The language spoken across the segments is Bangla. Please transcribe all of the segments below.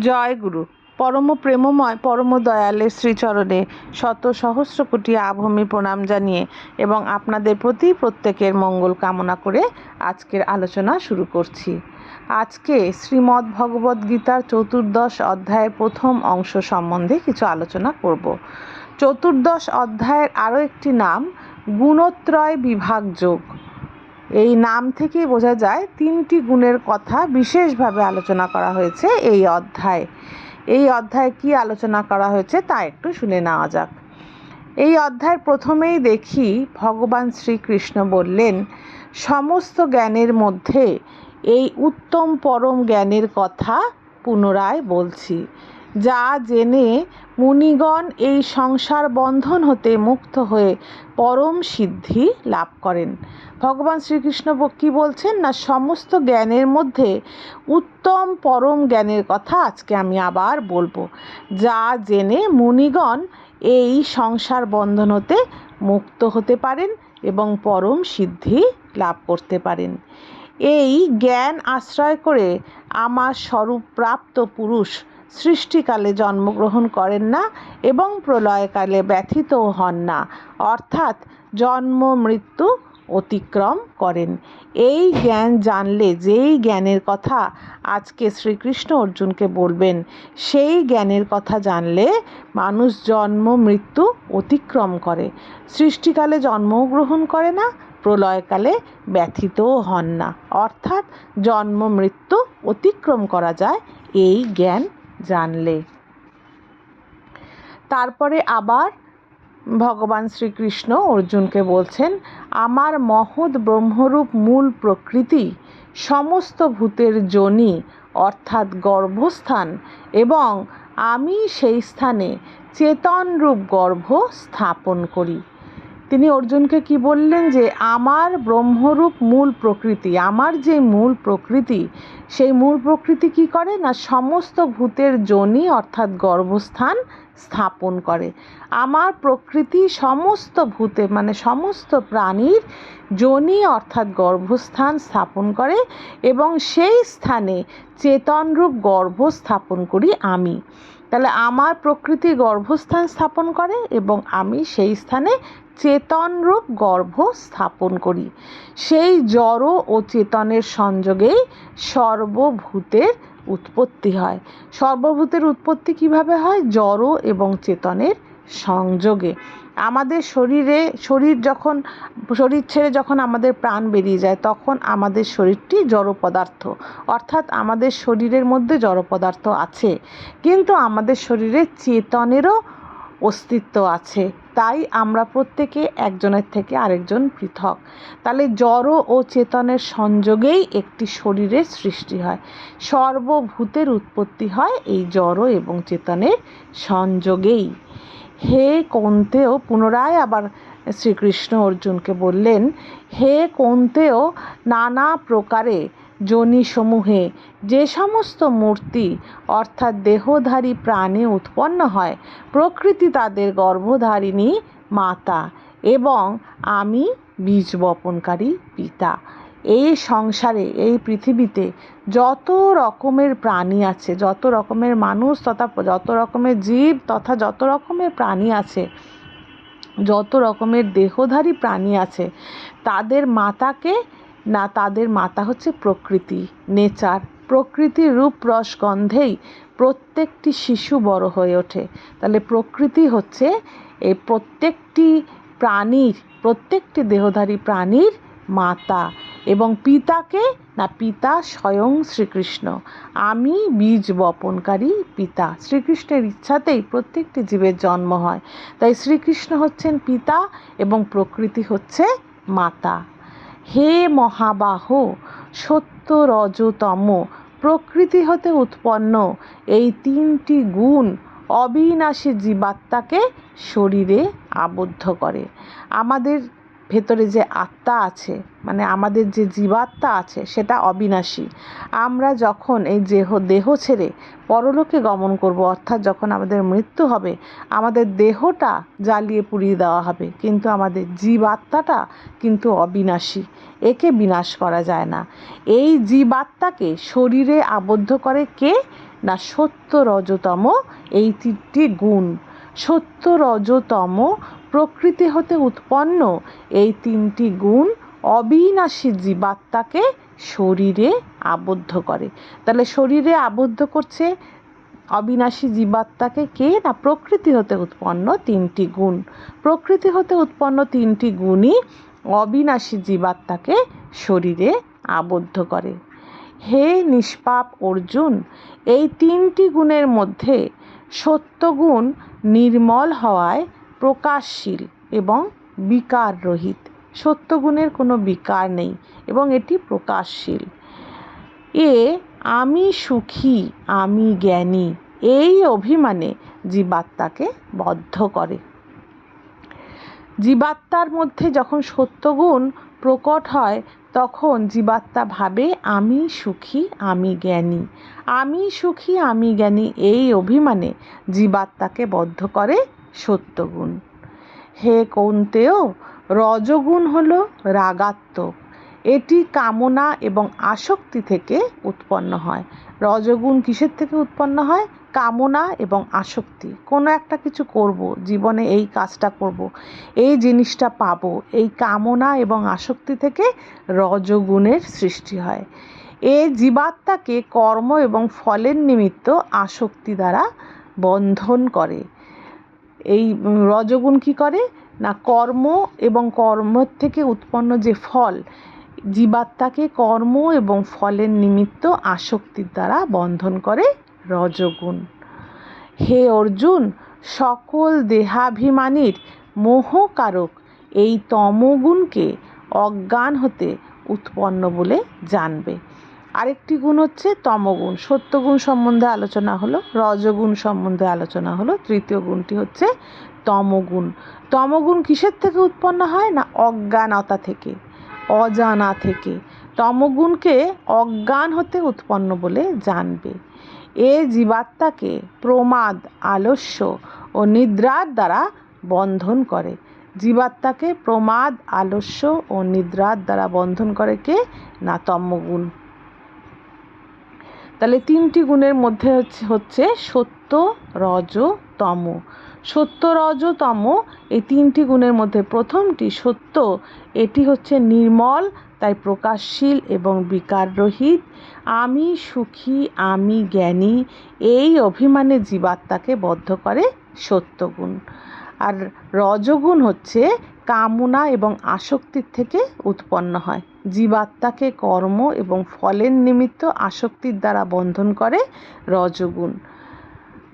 জয় গুরু। পরম প্রেমময়, পরম দয়ালের শ্রীচরণে শত সহস্র কোটি আভূমি প্রণাম জানিয়ে এবং আপনাদের প্রতি প্রত্যেকের মঙ্গল কামনা করে আজকের আলোচনা শুরু করছি। আজকে শ্রীমদ্ ভগবদ্ গীতার চতুর্দশ অধ্যায়ের প্রথম অংশ সম্বন্ধে কিছু আলোচনা করব। চতুর্দশ অধ্যায়ের আরও একটি নাম, গুণত্রয় বিভাগ যোগ। এই নাম থেকেই বোঝা যায় তিনটি গুণের কথা বিশেষভাবে আলোচনা করা হয়েছে এই অধ্যায়। এই অধ্যায়ে কি আলোচনা করা হয়েছে তা একটু শুনে নেওয়া যাক। এই অধ্যায়ের প্রথমেই দেখি ভগবান শ্রীকৃষ্ণ বললেন, সমস্ত জ্ঞানের মধ্যে এই উত্তম পরম জ্ঞানের কথা পুনরায় বলছি। যা জেনে মুনিগণ এই সংসার বন্ধন হতে মুক্ত হয়ে পরম সিদ্ধি লাভ করেন। ভগবান শ্রীকৃষ্ণ কী বলছেন? না, সমস্ত জ্ঞানের মধ্যে উত্তম পরম জ্ঞানের কথা আজকে আমি আবার বলব। যা জেনে মুনিগণ এই সংসার বন্ধন হতে মুক্ত হতে পারেন এবং পরম সিদ্ধি লাভ করতে পারেন। এই জ্ঞান আশ্রয় করে আমার স্বরূপ প্রাপ্ত পুরুষ সৃষ্টিকালে জন্মগ্রহণ করেন না এবং প্রলয়কালে ব্যথিতও হন না। অর্থাৎ জন্ম, মৃত্যু অতিক্রম করেন। এই জ্ঞান জানলে যেই জ্ঞানের কথা আজকে শ্রীকৃষ্ণ অর্জুনকে বলবেন, সেই জ্ঞানের কথা জানলে মানুষ জন্ম, মৃত্যু অতিক্রম করে। সৃষ্টিকালে জন্মগ্রহণ করে না, প্রলয়কালে ব্যথিতও হন না। অর্থাৎ জন্ম, মৃত্যু অতিক্রম করা যায় এই জ্ঞান জানলে। তারপরে আবার ভগবান শ্রীকৃষ্ণ অর্জুনকে বলছেন, আমার মহৎ ব্রহ্মরূপ মূল প্রকৃতি, সমস্ত ভূতের জনি, অর্থাৎ গর্ভস্থান, এবং আমি সেই স্থানে চেতনরূপ গর্ভ স্থাপন করি। তিনি অর্জুনকে কি বললেন যে, আমার ব্রহ্মরূপ মূল প্রকৃতি, আমার যে মূল প্রকৃতি, সেই মূল প্রকৃতি কি করে? না, সমস্ত ভূতের জনি অর্থাৎ গর্ভস্থান স্থাপন করে। আমার প্রকৃতি সমস্ত ভূতে মানে সমস্ত প্রাণীর যোনি অর্থাৎ গর্ভস্থান স্থাপন করে এবং সেই স্থানে চেতনরূপ গর্ভ স্থাপন করি আমি। তাহলে আমার প্রকৃতি গর্ভস্থান স্থাপন করে এবং আমি সেই স্থানে চেতনরূপ গর্ভ স্থাপন করি। সেই জড় ও চেতনের সংযোগেই সর্বভূতের উৎপত্তি হয়। সর্বভূতের উৎপত্তি কীভাবে হয়? জড় এবং চেতনের সংযোগে। আমাদের শরীরে, শরীর যখন, শরীর ছেড়ে যখন আমাদের প্রাণ বেরিয়ে যায়, তখন আমাদের শরীরটি জড় পদার্থ। অর্থাৎ আমাদের শরীরের মধ্যে জড় পদার্থ আছে। কিন্তু আমাদের শরীরে চেতনেরও অস্তিত্ব আছে। তাই আমরা প্রত্যেকে একজনের থেকে আরেকজন পৃথক। তাহলে জড় ও চেতনের সংযোগেই একটি শরীরের সৃষ্টি হয়। সর্বভূতের উৎপত্তি হয় এই জড় এবং চেতনের সংযোগেই। হে কন্তেও পুনরায় আবার শ্রীকৃষ্ণ অর্জুনকে বললেন, হে কন্তেও নানা প্রকারে যোনিসমূহে যে সমস্ত মূর্তি, অর্থাৎ দেহধারী প্রাণে উৎপন্ন হয়, প্রকৃতি তাদের গর্ভধারিণী মাতা এবং আমি বীজ বপনকারী পিতা। এই সংসারে, এই পৃথিবীতে যত রকমের প্রাণী আছে, যত রকমের মানুষ তথা যত রকমের জীব তথা যত রকমের প্রাণী আছে, যত রকমের দেহধারী প্রাণী আছে, তাদের মাতাকে না তাদের মাতা হচ্ছে প্রকৃতি। নেচার, প্রকৃতির রূপ রস গন্ধেই প্রত্যেকটি শিশু বড় হয়ে ওঠে। তাহলে প্রকৃতি হচ্ছে এই প্রত্যেকটি প্রাণীর, প্রত্যেকটি দেহধারী প্রাণীর মাতা এবং পিতাকে না পিতা স্বয়ং শ্রীকৃষ্ণ। আমি বীজ বপনকারী পিতা। শ্রীকৃষ্ণের ইচ্ছাতেই প্রত্যেকটি জীবের জন্ম হয়। তাই শ্রীকৃষ্ণ হচ্ছেন পিতা এবং প্রকৃতি হচ্ছে মাতা। হে মহাবাহ সত্য রজতম প্রকৃতি হতে উৎপন্ন। এই তিনটি গুণ অবিনাশী জীবাত্মাকে শরীরে আবদ্ধ করে। আমাদের ভেতরে যে আত্মা আছে মানে আমাদের যে জীবাত্মা আছে, সেটা অবিনাশী। আমরা যখন এই দেহ দেহ ছেড়ে পরলোকে গমন করব, অর্থাৎ যখন আমাদের মৃত্যু হবে, আমাদের দেহটা জ্বালিয়ে পুড়িয়ে দেওয়া হবে। কিন্তু আমাদের জীবাত্মাটা কিন্তু অবিনাশী। একে বিনাশ করা যায় না। এই জীবাত্মাকে শরীরে আবদ্ধ করে কে? না সত্য রজতম এই তিনটি গুণ। সত্য রজতম প্রকৃতি হতে উৎপন্ন, এই তিনটি গুণ অবিনাশী জীবাত্মাকে শরীরে আবদ্ধ করে। তাহলে শরীরে আবদ্ধ করছে অবিনাশী জীবাত্মাকে কে না প্রকৃতি হতে উৎপন্ন? তিনটি গুণ। প্রকৃতি হতে উৎপন্ন তিনটি গুণই অবিনাশী জীবাত্মাকে শরীরে আবদ্ধ করে। হে নিষ্পাপ অর্জুন, এই তিনটি গুণের মধ্যে সত্যগুণ নির্মল হওয়ায় প্রকাশশীল এবং বিকার রহিত সত্যগুণের কোনো বিকার নেই এবং এটি প্রকাশশীল। এ, আমি সুখী, আমি জ্ঞানী, এই অভিমানে জীবাত্মাকে বদ্ধ করে। জীবাত্মার মধ্যে যখন সত্যগুণ প্রকট হয়, তখন জীবাত্মা ভাবে, আমি সুখী, আমি জ্ঞানী। আমি সুখী, আমি জ্ঞানী, এই অভিমানে জীবাত্মাকে বদ্ধ করে সত্যগুণ। হে কৌন্তেয়, রজগুণ হল রাগাত্মক। এটি কামনা এবং আসক্তি থেকে উৎপন্ন হয়। রজগুণ কিসের থেকে উৎপন্ন হয়? কামনা এবং আসক্তি। কোনো একটা কিছু করব, জীবনে এই কাজটা করব, এই জিনিসটা পাব, এই কামনা এবং আসক্তি থেকে রজগুণের সৃষ্টি হয়। এ জীবাত্মাকে কর্ম এবং ফলের নিমিত্ত আসক্তি দ্বারা বন্ধন করে। এই রজগুণ কি করে? না, কর্ম এবং কর্মের থেকে উৎপন্ন যে ফল, জীবাত্মাকে কর্ম এবং ফলের নিমিত্ত আসক্তির দ্বারা বন্ধন করে রজগুণ। হে অর্জুন, সকল দেহাভিমানীর মোহকারক এই তমগুণকে অজ্ঞান হতে উৎপন্ন বলে জানবে। আরেকটি গুণ হচ্ছে তমগুণ। সত্যগুণ সম্বন্ধে আলোচনা হলো, রজগুণ সম্বন্ধে আলোচনা হলো, তৃতীয় গুণটি হচ্ছে তমগুণ। তমগুণ কিসের থেকে উৎপন্ন হয় না অজ্ঞানতা থেকে, অজানা থেকে? তমগুণকে অজ্ঞান হতে উৎপন্ন বলে জানবে। এ জীবাত্মাকে প্রমাদ, আলস্য ও নিদ্রার দ্বারা বন্ধন করে। জীবাত্মাকে প্রমাদ, আলস্য ও নিদ্রার দ্বারা বন্ধন করে কে? না, তমগুণ। তাহলে তিনটি গুণের মধ্যে হচ্ছে সত্য, রজ, তম। সত্য, রজ, তম, এই তিনটি গুণের মধ্যে প্রথমটি সত্য, এটি হচ্ছে নির্মল, তাই প্রকাশশীল এবং বিকাররহিত। আমি সুখী, আমি জ্ঞানী, এই অভিমানে জীবাত্মাকে বদ্ধ করে সত্যগুণ আর রজগুণ হচ্ছে কামনা এবং আসক্তির থেকে উৎপন্ন হয়। জীবাত্মাকে কর্ম এবং ফলের নিমিত্ত আসক্তির দ্বারা বন্ধন করে রজগুণ।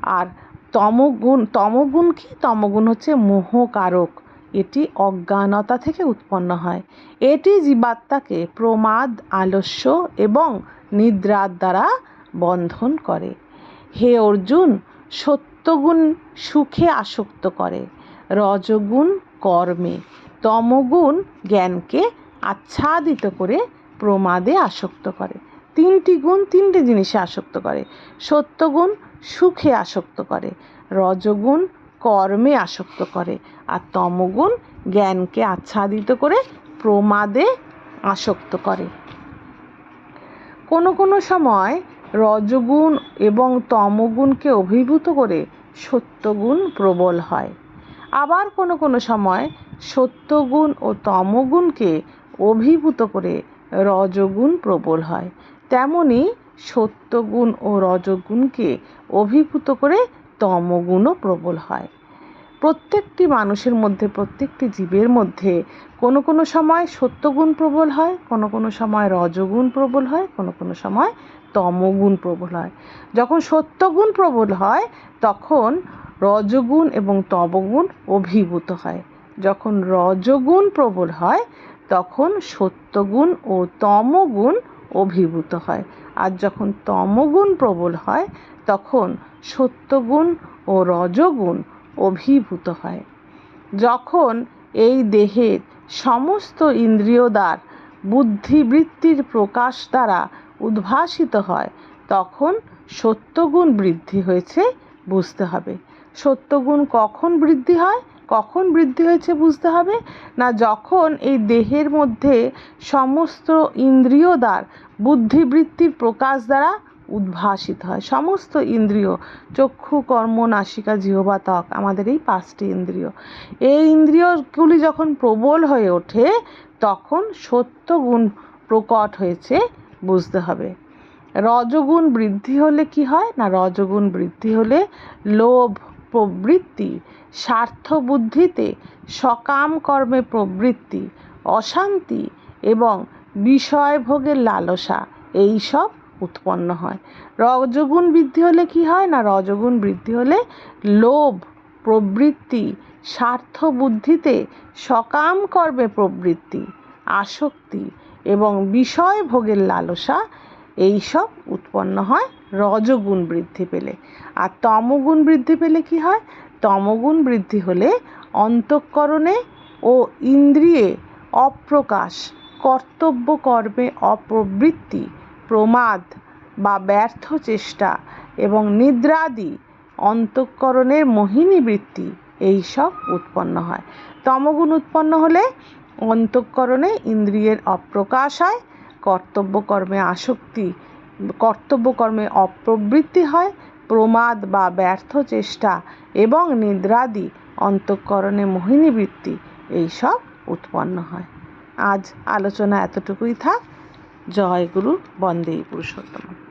আর তমগুণ তমগুণ কি? তমগুণ হচ্ছে মোহকারক। এটি অজ্ঞানতা থেকে উৎপন্ন হয়। এটি জীবাত্মাকে প্রমাদ, আলস্য এবং নিদ্রার দ্বারা বন্ধন করে। হে অর্জুন, সত্যগুণ সুখে আসক্ত করে। রজগুণ কর্মে, তমগুণ জ্ঞানকে আচ্ছাদিত করে প্রমাদে আসক্ত করে। তিনটি গুণ তিনটে জিনিসে আসক্ত করে। সত্যগুণ সুখে আসক্ত করে। রজগুণ কর্মে আসক্ত করে। আর তমগুণ জ্ঞানকে আচ্ছাদিত করে প্রমাদে আসক্ত করে। কোনো কোনো সময় রজগুণ এবং তমগুণকে অভিভূত করে সত্যগুণ প্রবল হয়। আবার কোনো কোনো সময় সত্যগুণ ও তমগুণকে অভিভূত করে রজগুণ প্রবল হয়। তেমনি সত্যগুণ ও রজগুণকে অভিভূত করে তমগুণও প্রবল হয়। প্রত্যেকটি মানুষের মধ্যে, প্রত্যেকটি জীবের মধ্যে কোনো কোনো সময় সত্যগুণ প্রবল হয়, কোনো কোনো সময় রজগুণ প্রবল হয়, কোনো কোনো সময় তমগুণ প্রবল হয়। যখন সত্যগুণ প্রবল হয়, তখন রজগুণ এবং তমগুণ অভিভূত হয়। যখন রজগুণ প্রবল হয় তখন সত্যগুণ ও তমগুণ অভিভূত হয়। আর যখন তমগুণ প্রবল হয়, তখন সত্যগুণ ও রজগুণ অভিভূত হয়। যখন এই দেহের সমস্ত ইন্দ্রিয় দ্বার বুদ্ধিবৃত্তির প্রকাশ দ্বারা উদ্ভাসিত হয়, তখন সত্যগুণ বৃদ্ধি হয়েছে বুঝতে হবে। সত্যগুণ কখন বৃদ্ধি হয়? কখন বৃদ্ধি হয়েছে বুঝতে হবে? না যখন এই দেহের মধ্যে সমস্ত ইন্দ্রিয় দ্বার বুদ্ধিবৃত্তির প্রকাশ দ্বারা উদ্ভাসিত হয়। সমস্ত ইন্দ্রিয়, চক্ষু, কর্ম, নাসিকা, জিহ্বা, ত্বক, আমাদের এই পাঁচটি ইন্দ্রিয়। এই ইন্দ্রিয়গুলি যখন প্রবল হয়ে ওঠে, তখন সত্য গুণ প্রকট হয়েছে বুঝতে হবে। রজগুণ বৃদ্ধি হলে কি হয়? না রজগুণ বৃদ্ধি হলে লোভ প্রবৃত্তি স্বার্থ বুদ্ধিতে সকাম কর্মে প্রবৃত্তি, অশান্তি এবং বিষয় ভোগের লালসা, এই সব উৎপন্ন হয়। রজগুণ বৃদ্ধি হলে কি হয় না? রজগুণ বৃদ্ধি হলে লোভ, প্রবৃত্তি স্বার্থ বুদ্ধিতে সকাম কর্মে প্রবৃত্তি, আসক্তি এবং বিষয় ভোগের লালসা এই সব উৎপন্ন হয় রজগুণ বৃদ্ধি পেলে। আর তমগুণ বৃদ্ধি পেলে কি হয়? তমগুণ বৃদ্ধি হলে অন্তঃকরণে ও ইন্দ্রিয়ে অপ্রকাশ, কর্তব্য কর্মে অপ্রবৃত্তি, প্রমাদ বা ব্যর্থ চেষ্টা এবং নিদ্রাদি অন্তঃকরণের মোহিনী বৃত্তি এইসব উৎপন্ন হয়। তমগুণ উৎপন্ন হলে অন্তঃকরণে ইন্দ্রিয়ের অপ্রকাশ হয় কর্তব্য কর্মে আসক্তি, কর্তব্যকর্মে অপ্রবৃত্তি হয়, প্রমাদ বা ব্যর্থ চেষ্টা এবং নিদ্রাদি, অন্তঃকরণে মোহিনী বৃত্তি এইসব উৎপন্ন হয়। আজ আলোচনা এতটুকুই থাক। জয় গুরু, বন্দে পুরুষোত্তম।